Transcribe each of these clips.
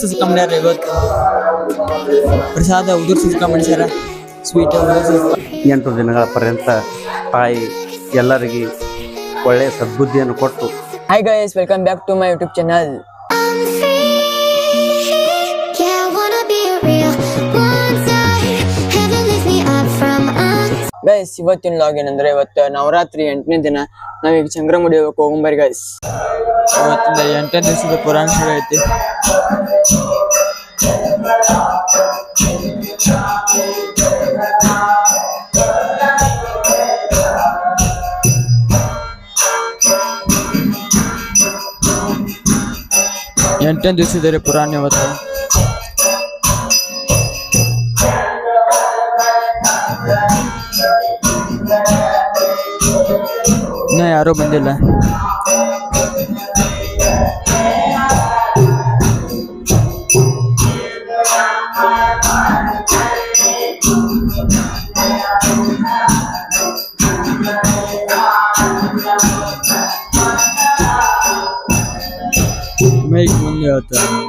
ಉದುರ್ಸಿ ಸಿಕ್ಕಂಡ್ಯಾರ ಇವತ್ತು. ಪ್ರಸಾದ ಉದುರು ಸಿಕ್ಕಂಡ್ಯಾರ ಸ್ವೀಟ್ ಎಂಟು ದಿನಗಳ ಪರ್ಯಂತ ತಾಯಿ ಎಲ್ಲರಿಗೆ ಒಳ್ಳೆಯ ಸದ್ಬುದ್ಧಿಯನ್ನು ಕೊಟ್ಟು hi guys welcome back to my YouTube channel guys ಇವತ್ತಿನ ಲಾಗ್ ಏನಂದ್ರೆ ಇವತ್ತು ನವರಾತ್ರಿ ಎಂಟನೇ ದಿನ. ನಾವೀಗ ಚಂದ್ರಮುಡಿ ಹೋಗಕ್ಕೆ ಹೋಗಂಬರಿ ಗೈಸ್ ಇವತ್ತಿಂದ ಎಂಟನೇ ದಿವಸದ ಪುರಾಣ ಶುರು ಐತಿ. ಎಂಟನೇ ದಿವಸದ ರೀ ಪುರಾಣ ಇವತ್ತು ಯಾರೂ ಬಂದಿಲ್ಲ ಮೈಕ್ ಮುಂದೆ ಹೇಳ್ತಾರೆ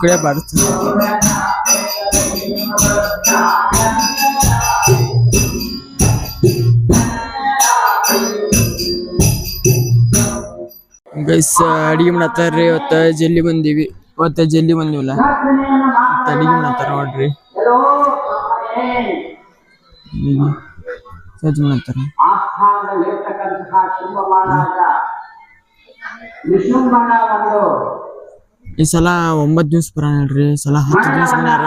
ಆಚೆ ಕಡೆ ಬಾಡಿಸ್ತಾರೆ ಗೈಸ್ ಅಡಿಗೆ ಮಾಡತ್ತಾರ್ರಿ ಇವತ್ತ ಜಲ್ಲಿ ಬಂದೀವಿ ಇವತ್ತ ಜಲ್ಲಿ ಬಂದಿವಲ್ಲ ಇವತ್ತ ಅಡಿಗೆ ಮಾಡತ್ತಾರ ನೋಡ್ರಿ ಅಡಿಗೆ ಸಜ್ಜ ಮಾಡತ್ತಾರ ಈ ಸಲ ಒಂಬತ್ ದಿವ್ಸ ಬರೋಣ ಹೇಳ್ರಿ ಸಲ ಹತ್ತು ದಿವಸ ಮಾಡ್ಯಾರ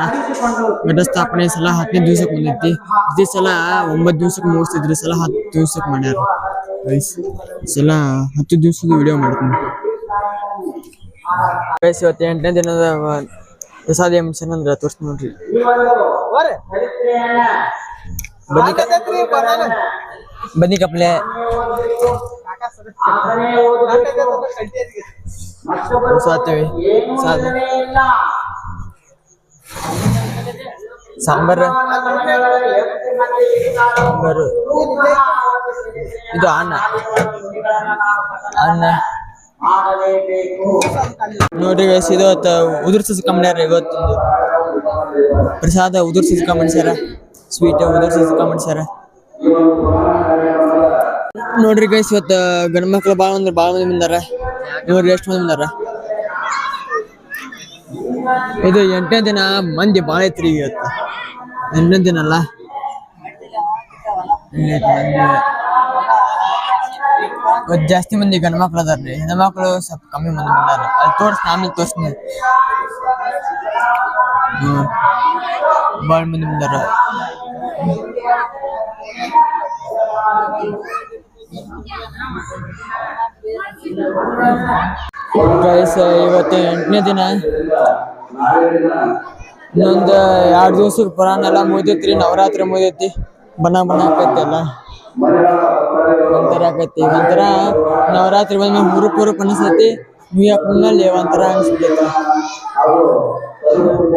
ಘಟಸ್ಥಾಪನೆ ಈ ಸಲ ಹತ್ತನೇ ದಿವ್ಸಕ್ಕೆ ಬಂದೈತಿ. ಇದೇ ಸಲ ಒಂಬತ್ತು ದಿವ್ಸಕ್ಕೆ ಮುಗಿಸ್ತಿದ್ರಿ ಸಲ ಹತ್ತು ದಿವ್ಸಕ್ಕೆ ಮಾಡ್ಯಾರ. ಈ ಸಲ ಹತ್ತು ದಿವ್ಸದ ವಿಡಿಯೋ ಮಾಡ್ತೀನಿ ಗೈಸ್ ಇವತ್ತು ಎಂಟನೇ ದಿನದ ಪ್ರಸಾದ ಎಂಸನ್ ಅಂದ್ರೆ ತೋರಿಸ್ ನೋಡ್ರಿ. ಬನ್ನಿ ಕಪ್ಲೆ. ಸಾತ್ವಿ ಸಾಂಬಾರ್. ಇದು ಅನ್ನ. ಅನ್ನ. ನೋಡ್ರಿ guys, ಇದು ಇವತ್ತು ಉದುರ್ಸಿ ಕಮ್ಮಡ್ಯಾರ ಇವತ್ತೊಂದು. ಪ್ರಸಾದ ಉದುರ್ಸಿ ಕಮ್ಮಡ್ಸ್ಯಾರ ಸ್ವೀಟ್ ಉದುರ್ಸಿ ಕಮ್ಮಡ್ಸ್ಯಾರ ನೋಡ್ರಿ ಗೈಸ್ ಇವತ್ತು ಗಂಡ ಮಕ್ಳು ಭಾಳ ಅಂದ್ರೆ ಭಾಳ ಮಂದಿ ಬಂದಾರ. ನೋಡ್ರಿ ಎಷ್ಟು ಮಂದಿ ಬಂದಾರ. ಇದು ಎಂಟನೇ ದಿನ ಮಂದಿ ಭಾಳ ಐತ್ರಿ ಇವತ್ತು. ಎಂಟನೇ ದಿನ ಅಲ್ಲ. ಇವತ್ತು ಜಾಸ್ತಿ ಮಂದಿ ಗಂಡ ಮಕ್ಳು ಅದಾರ್ರಿ ಹೆಣ್ಮಕ್ಳು ಸ್ವಲ್ಪ ಕಮ್ಮಿ ಮಂದಿ ಬಂದಾರ ಅಲ್ಲಿ ತೋರ್ಸ್ ಆಮೇಲೆ ತೋರ್ಸ್ನಿ. ಭಾಳ ಮಂದಿ ಬಂದಾರ. ಗೈಸ್ ಇವತ್ತು ಎಂಟನೇ ದಿನ. ಇನ್ನೊಂದು ಎರಡು ದಿವ್ಸದ ಪುರಾಣ ಎಲ್ಲ ಮುಗ್ದೈತ್ರಿ, ನವರಾತ್ರಿ ಮುಗ್ದೈತಿ. ಬಣ್ಣ ಬಣ್ಣ ಆಕೈತಿ ಎಲ್ಲ. ಒಂಥರ ಆಕೈತಿ. ಒಂಥರ ನವರಾತ್ರಿ ಬಂದ ಹುರುಪ್ ಹುರುಪ್ ಅನಿಸ್ತೈತಿ ಮುಗಿಯಕ್ ಮುಂದಲ್ಲಿ ಒಂಥರ ಅನಿಸ್ತೈತಿ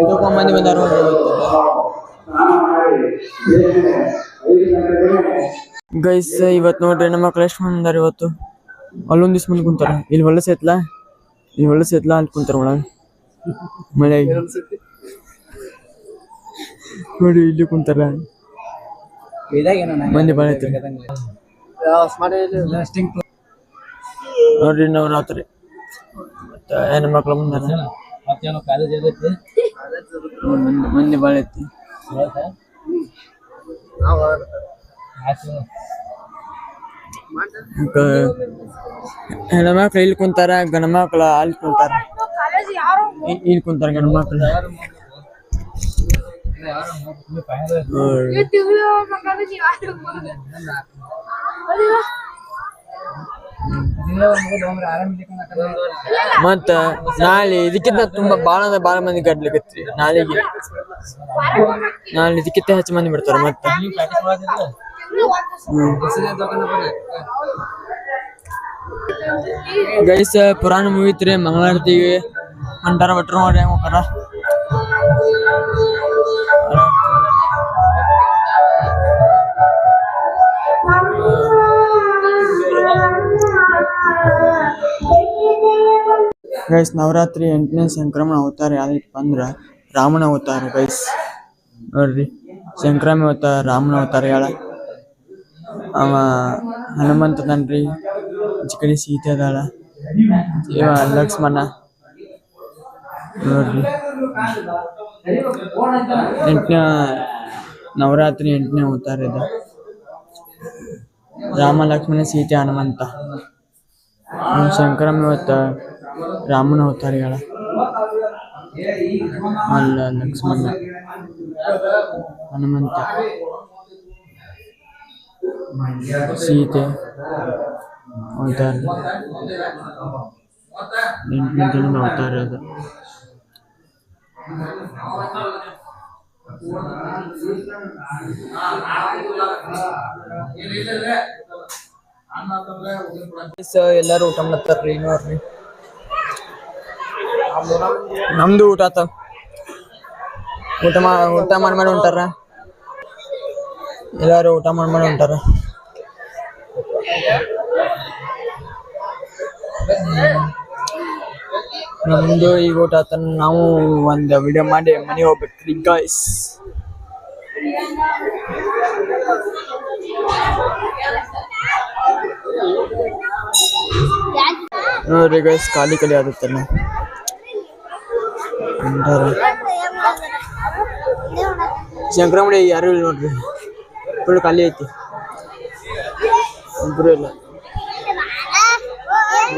ಎಷ್ಟೋ ಮಂದಿ ನೋಡ್ರಿ ಗೈಸ್ ಇವತ್ತು ನೋಡ್ರಿ ನಮ್ಮ ಮಕ್ಳು ಎಷ್ಟು ಮಂದಿ ಬಂದಾರ ಇವತ್ತು. ಅಲ್ಲೊಂದು ದಿವ್ಸ ಮುಂದೆ ಕುಂತಾರ. ಇಲ್ಲಿ ಹೊಲಸ ಸೇತ್ಲ ಇಲ್ಲಿ ಒಳ್ಳೆ ಐತ್ಲಾ? ಅಲ್ಲಿ ಕುಂತಾರ ಒಳಗೆ ಮಳೆ. ನೋಡಿ ಇಲ್ಲಿ ಕುಂತಾರ. ಮಂದಿ ಭಾಳ ನೋಡ್ರಿ ನಾವು ರಾತ್ರಿ. ಮತ್ತ ಹೆಣ್ಣು ಮಕ್ಳು ಬಂದಾರ ಹ್ಮ್, ಮಂದಿ- ಮಂದಿ ಭಾಳ ಐತಿ. ಹೆಣ್ಮಕ್ಳು ಇಲ್ಲಿ ಕುಂತಾರ ಗಂಡ ಮಕ್ಳು ಅಲ್ಲಿ ಕುಂತಾರ. ಇಲ್ಲಿ ಕುಂತಾರ ಗಂಡ ಮಕ್ಳು ಮತ್ತ ನಾಳೆ ಇದಕ್ಕಿಂತ ತುಂಬಾ ಬಾಳ ಅಂದ್ರೆ ಬಾಳ ಮಂದಿ ಗಡ್ಲಿಕತ್ರಿ ನಾಳೆಗೆ. ನಾಳೆ ಇದಕ್ಕಿಂತ ಹೆಚ್ಚು ಮಂದಿ ಬಿಡ್ತಾರ ಮತ್ತ. ಗೈಸ್, ಪುರಾಣ ಮೂವಿ ಇತ್ರಿ ಮಂಗಳಾರತಿಗೆ ಅಂಟಾರ ಭಟ್ರು ನೋಡ್ರಿ ಹೆಂಗ್ ಹೋಗಾರ ಗೈಸ್, ನವರಾತ್ರಿ ಎಂಟನೇ ಸಂಕ್ರಮಣ ಅವತಾರ ಯಾವ್ದೈತಪ್ಪ ಅಂದ್ರ ರಾಮನ ಅವತಾರ ಗೈಸ್. ನೋಡ್ರಿ, ಸಂಕ್ರಮಣ ಅವತಾರ, ರಾಮನ ಅವತಾರ ಹೇಳ ಅವ ಹನುಮಂತ ತನ್ರಿ ಈಚೆ ಕಡೆ ಸೀತೆ ಅದಾಳ. ಇವ ಲಕ್ಷ್ಮಣ. ನೋಡ್ರಿ. ಎಂಟನೇ, ನವರಾತ್ರಿ ಎಂಟನೇ ಅವತಾರ ಇದು. ರಾಮ, ಲಕ್ಷ್ಮಣ, ಸೀತೆ, ಹನುಮಂತ. ಶಂಕರಮ್ಮ ಇವತ್ತ ರಾಮನ ಅವತಾರಿಗಳ. ಅಲ್ಲ, ಲಕ್ಷ್ಮಣ. ಹನುಮಂತ. ಸೀತೆ, ಅವತಾರ. ದಿನದ ಅವತಾರ ಅದು. ಎಲ್ಲಾರು ಊಟ ಮಾಡ್ತಾರ್ರಿ ನೋಡ್ರಿ ನಮ್ದು ಊಟ ಆತ. ಊಟ ಮಾ ಊಟ ಮಾಡಿ ಮಾಡಿ ಹೊಂಟಾರ ಎಲ್ಲಾರು ಊಟ ಮಾಡಿ ಮಾಡಿ ಹೊಂಟಾರ ನಮ್ದು ಈಗ ಊಟ ತನ್ನ ನಾವು ಒಂದು ವಿಡಿಯೋ ಮಾಡಿ ಮನೆ ಹೋಗ್ಬೇಕ್ರಿ ಗಾಯ್ಸ್ ನೋಡ್ರಿ ಗಾಯ್ಸ್ ಖಾಲಿ ಖಾಲಿ ಆಗುತ್ತೆ ಸಂಕ್ರಮಣ ಯಾರು ಇಲ್ಲ ನೋಡ್ರಿ. ಫುಲ್ ಖಾಲಿ ಐತಿ. ಒಬ್ರು ಇಲ್ಲ.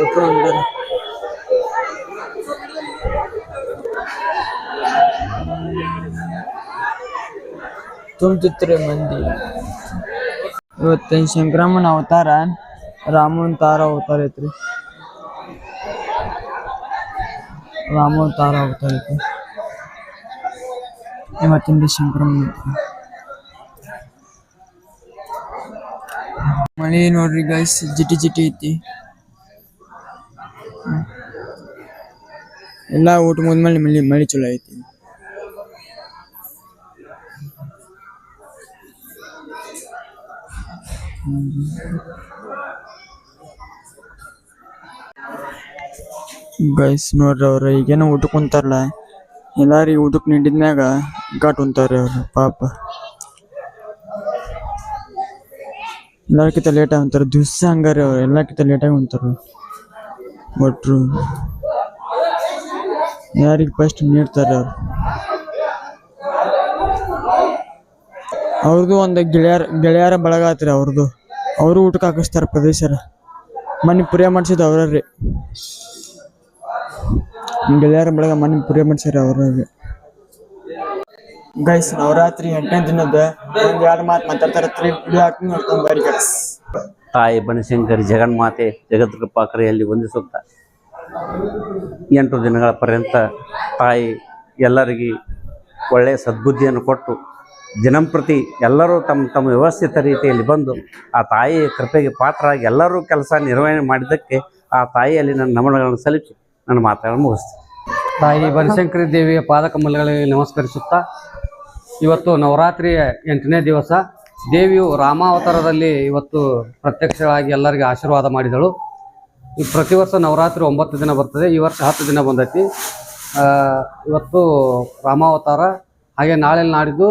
ಒಬ್ರು ಮಂದಿ. ಇವತ್ತಿನ ಸಂಕ್ರಮಣ ಅವತಾರ? ರಾಮನ್ ತಾರ ಅವತಾರ ಐತ್ರಿ. ರಾಮನ್ ತಾರ ಅವತಾರ ಐತಿ ಇವತ್ತಿಂದ ಸಂಕ್ರಮಣ ಐತ್ರಿ ಮಳೆ ನೋಡ್ರಿ ಗೈಸ್ ಜಿಟಿ ಜಿಟಿ ಐತಿ. ಎಲ್ಲ ಊಟ ಮುಂದ್ಮೇಲೆ ಮಳಿ ಮಳಿ ಚಲೋ ಐತಿ. ಗೈಸ್ ನೋಡ್ರಿ ಅವ್ರ, ಈಗೇನೋ ಊಟಕ್ಕೆ ಕುಂತಾರಲ್ಲ. ಎಲ್ಲಾರಿಗೆ ಊಟಕ್ಕೆ ನೀಡಿದ್ಮ್ಯಾಗ ಘಾಟ್ ಉಂತಾರ್ರಿ ಅವ್ರು, ಪಾಪ. ಎಲ್ಲಾರ್ಕಿಂತ ಲೇಟಾಗಿ ಉಂತಾರ ದಿವ್ಸ ಹಂಗಾರೆ ಅವ್ರು ಎಲ್ಲಕ್ಕಿಂತ ಲೇಟಾಗಿ ಹೊಂತಾರೆ ಒಟ್ರು ಯಾರಿಗೆ ಫಸ್ಟ್ ನೀಡ್ತಾರೆ ಅವ್ರು? ಅವ್ರದ್ದು ಒಂದು ಗೆಳೆಯರ ಗೆಳೆಯರ ಬಳಗ ಆತ್ರಿ ಅವ್ರದ್ದು ಅವರು ಊಟಕ್ಕೆ ಹಾಕಿಸ್ತಾರೆ ಪ್ರದೇಶರ. ಮನೆ ಪುರಿಯ ಮಾಡಿಸಿದ್ದು ಅವ್ರವ್ರಿ. ಗೆಳೆಯರ ಬಳಗ ಮನೆ ಪುರಿಯ ಮಾಡಿಸ್ಯಾರ ಅವ್ರಿಗೆ ಗೈಸ್ ನವರಾತ್ರಿ ಎಂಟನೇ ದಿನದ ಒಂದ್ ಎರಡು ಮಾತು ಮಾತಾಡ್ತಾರೆ. ವಿಡಿಯೋ ನೋಡ್ಕೊಂಡ್ ಗೈಸ್ ತಾಯಿ ಬನಶಂಕರಿ ಜಗನ್ಮಾತೆ ಜಗದ್ಕೃಪಾಕರೆಯಲ್ಲಿ ವಂದಿಸುತ್ತ ಎಂಟು ದಿನಗಳ ಪರ್ಯಂತ ತಾಯಿ ಎಲ್ಲರಿಗೆ ಒಳ್ಳೆಯ ಸದ್ಬುದ್ಧಿಯನ್ನು ಕೊಟ್ಟು ದಿನಂಪ್ರತಿ ಎಲ್ಲರೂ ತಮ್ಮ ತಮ್ಮ ವ್ಯವಸ್ಥಿತ ರೀತಿಯಲ್ಲಿ ಬಂದು ಆ ತಾಯಿಯ ಕೃಪೆಗೆ ಪಾತ್ರರಾಗಿ ಎಲ್ಲರೂ ಕೆಲಸ ನಿರ್ವಹಣೆ ಮಾಡಿದ್ದಕ್ಕೆ ಆ ತಾಯಿಯಲ್ಲಿ ನನ್ನ ನಮನಗಳನ್ನು ಸಲ್ಲಿಸಿ ನನ್ನ ಮಾತುಗಳನ್ನು ಮುಗಿಸ್ತೀನಿ. ತಾಯಿ ಬನಶಂಕರಿ ದೇವಿಯ ಪಾದಕಮಲಗಳಿಗೆ ನಮಸ್ಕರಿಸುತ್ತಾ, ಇವತ್ತು ನವರಾತ್ರಿಯ ಎಂಟನೇ ದಿವಸ ದೇವಿಯು ರಾಮಾವತಾರದಲ್ಲಿ ಇವತ್ತು ಪ್ರತ್ಯಕ್ಷವಾಗಿ ಎಲ್ಲರಿಗೆ ಆಶೀರ್ವಾದ ಮಾಡಿದಳು. ಪ್ರತಿ ವರ್ಷ ನವರಾತ್ರಿ ಒಂಬತ್ತು ದಿನ ಬರ್ತದೆ, ಈ ವರ್ಷ ಹತ್ತು ದಿನ ಬಂದೈತಿ. ಇವತ್ತು ರಾಮಾವತಾರ, ಹಾಗೆ ನಾಳೆ ನಾಡಿದ್ದು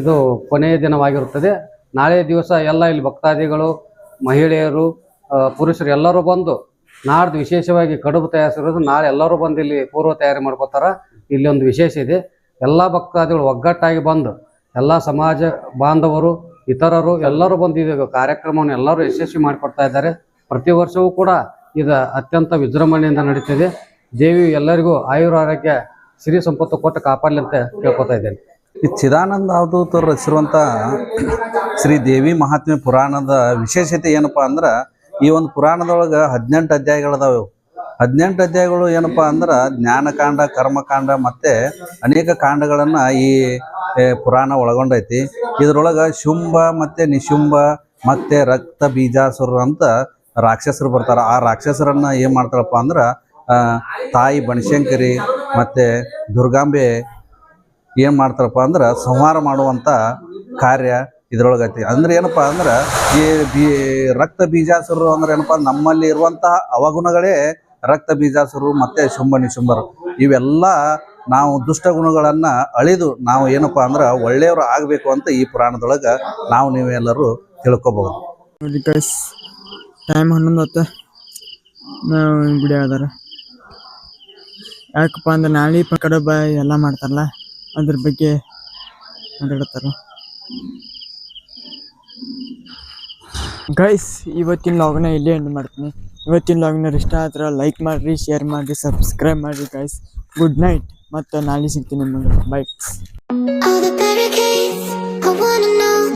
ಇದು ಕೊನೆಯ ದಿನವಾಗಿರುತ್ತದೆ. ನಾಳೆ ದಿವಸ ಎಲ್ಲ ಇಲ್ಲಿ ಭಕ್ತಾದಿಗಳು, ಮಹಿಳೆಯರು ಪುರುಷರು ಎಲ್ಲರೂ ಬಂದು ನಾಡ್ದು ವಿಶೇಷವಾಗಿ ಕಡುಬು ತಯಾರಿಸಿರೋದು ನಾಳೆ ಎಲ್ಲರೂ ಬಂದು ಇಲ್ಲಿ ಪೂರ್ವ ತಯಾರಿ ಮಾಡ್ಕೋತಾರ. ಇಲ್ಲಿ ಒಂದು ವಿಶೇಷ ಇದೆ. ಎಲ್ಲ ಭಕ್ತಾದಿಗಳು ಒಗ್ಗಟ್ಟಾಗಿ ಬಂದು ಎಲ್ಲ ಸಮಾಜ ಬಾಂಧವರು, ಇತರರು ಎಲ್ಲರೂ ಬಂದು ಇದು ಕಾರ್ಯಕ್ರಮವನ್ನು ಎಲ್ಲರೂ ಯಶಸ್ವಿ ಮಾಡಿಕೊಡ್ತಾ ಇದ್ದಾರೆ. ಪ್ರತಿ ವರ್ಷವೂ ಕೂಡ ಇದು ಅತ್ಯಂತ ವಿಜೃಂಭಣೆಯಿಂದ ನಡೀತಿದೆ. ದೇವಿ ಎಲ್ಲರಿಗೂ ಆಯುರ ಆರೋಗ್ಯ, ಸಿರಿ ಸಂಪತ್ತು ಕೊಟ್ಟು ಕಾಪಾಡಲಿ ಅಂತ ಕೇಳ್ಕೊತಾ ಇದ್ದೇನೆ. ಈ ಚಿದಾನಂದ ಅವಧೂತರು ರಚಿಸಿರುವಂಥ ಶ್ರೀ ದೇವಿ ಮಹಾತ್ಮೆ ಪುರಾಣದ ವಿಶೇಷತೆ ಏನಪ್ಪಾ ಅಂದ್ರೆ ಈ ಒಂದು ಪುರಾಣದೊಳಗೆ ಹದಿನೆಂಟು ಅಧ್ಯಾಯಗಳದಾವೆ ಇವು. ಹದಿನೆಂಟು ಅಧ್ಯಾಯಗಳು ಏನಪ್ಪಾ ಅಂದ್ರೆ ಜ್ಞಾನಕಾಂಡ, ಕರ್ಮಕಾಂಡ ಮತ್ತೆ ಅನೇಕ ಕಾಂಡಗಳನ್ನು ಈ ಪುರಾಣ ಒಳಗೊಂಡೈತಿ ಇದ್ರೊಳಗ ಶುಂಭ ಮತ್ತೆ ನಿಶುಂಭ ಮತ್ತೆ ರಕ್ತ ಬೀಜಾಸುರ ಅಂತ ರಾಕ್ಷಸರು ಬರ್ತಾರ ಆ ರಾಕ್ಷಸರನ್ನ ಏನ್ ಮಾಡ್ತಾರಪ್ಪ ಅಂದ್ರ ತಾಯಿ ಬನಶಂಕರಿ ಮತ್ತೆ ದುರ್ಗಾಂಬೆ ಏನ್ ಮಾಡ್ತಾರಪ್ಪ ಅಂದ್ರ ಸಂಹಾರ ಮಾಡುವಂತ ಕಾರ್ಯ ಇದ್ರೊಳಗೆ ಐತಿ ಅಂದ್ರೆ ಏನಪ್ಪಾ ಅಂದ್ರ ಈ ಬೀ ರಕ್ತ ಬೀಜಾಸುರರು ಅಂದ್ರೆ ಏನಪ್ಪಾ ನಮ್ಮಲ್ಲಿ ಇರುವಂತಹ ಅವಗುಣಗಳೇ ರಕ್ತ ಬೀಜಾಸುರರು ಮತ್ತೆ ಶುಂಭ ನಿಶುಂಭರು ಇವೆಲ್ಲ ನಾವು ದುಷ್ಟ ಗುಣಗಳನ್ನ ಅಳಿದು ನಾವು ಏನಪ್ಪಾ ಅಂದ್ರ ಒಳ್ಳೆಯವರು ಆಗ್ಬೇಕು ಅಂತ ಈ ಪುರಾಣದೊಳಗ ನಾವು ನೀವೆಲ್ಲರೂ ತಿಳ್ಕೊಬಹುದು. ಟೈಮ್ ಹನ್ನೊಂದು ಹೊತ್ತ. ನಾವು ಗುಡಿ ಆದಾರ. ಯಾಕಪ್ಪ ಅಂದ್ರೆ ನಾಳೆ ಕಡಬ ಎಲ್ಲ ಮಾಡ್ತಾರಲ್ಲ, ಅದ್ರ ಬಗ್ಗೆ ಮಾತಾಡ್ತಾರ. ಗೈಸ್ ಇವತ್ತಿನ ಲಾಗ್ನ ಇಲ್ಲೇ ಎಂಡ್ ಮಾಡ್ತೀನಿ. ಇವತ್ತಿನ ಲಾಗ್ನ ಇಷ್ಟ ಆದ್ರೆ ಲೈಕ್ ಮಾಡಿರಿ ಶೇರ್ ಮಾಡಿರಿ ಸಬ್ಸ್ಕ್ರೈಬ್ ಮಾಡಿರಿ ಗೈಸ್ ಗುಡ್ ನೈಟ್ ಮತ್ತು ನಾಳೆ ಸಿಗ್ತೀನಿ ನಿಮಗೆ. ಬೈ